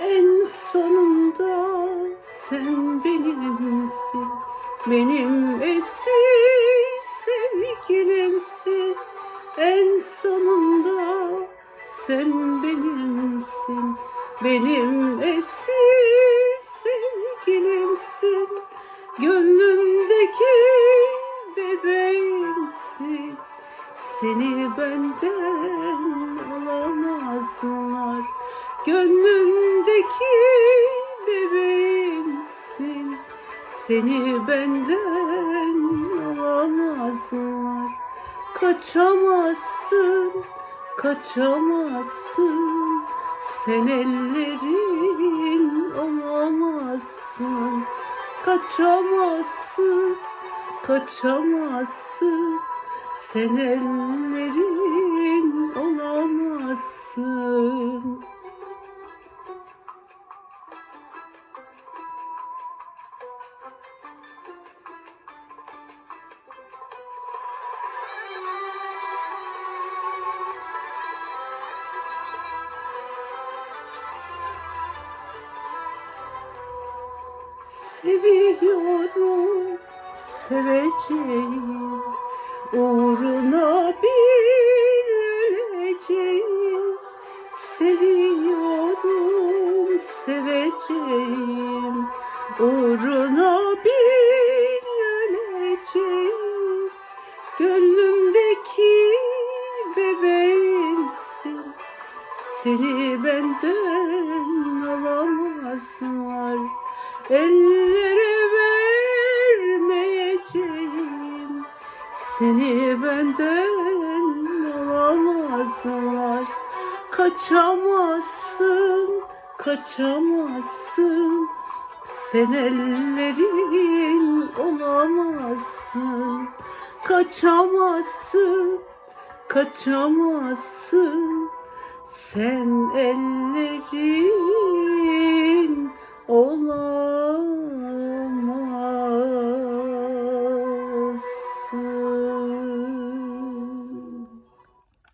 En sonunda sen benimsin, benim esin. Sen benimsin Benim eski sevgilimsin. Gönlümdeki bebeğimsin. Seni benden alamazlar. Gönlümdeki bebeğimsin. Seni benden alamazlar. Kaçamazsın, kaçamazsın. Sen ellerin olamazsın. Kaçamazsın, kaçamazsın. Sen ellerin olamazsın Seviyorum, seveceğim Uğruna bir öleceğim. Seviyorum, seveceğim Uğruna bir öleceğim. Gönlümdeki bebeğimsin Seni benden alamazlar. Ellere Seni benden alamazlar. Kaçamazsın, kaçamazsın. Sen ellerin olamazsın. Kaçamazsın, kaçamazsın. Sen ellerin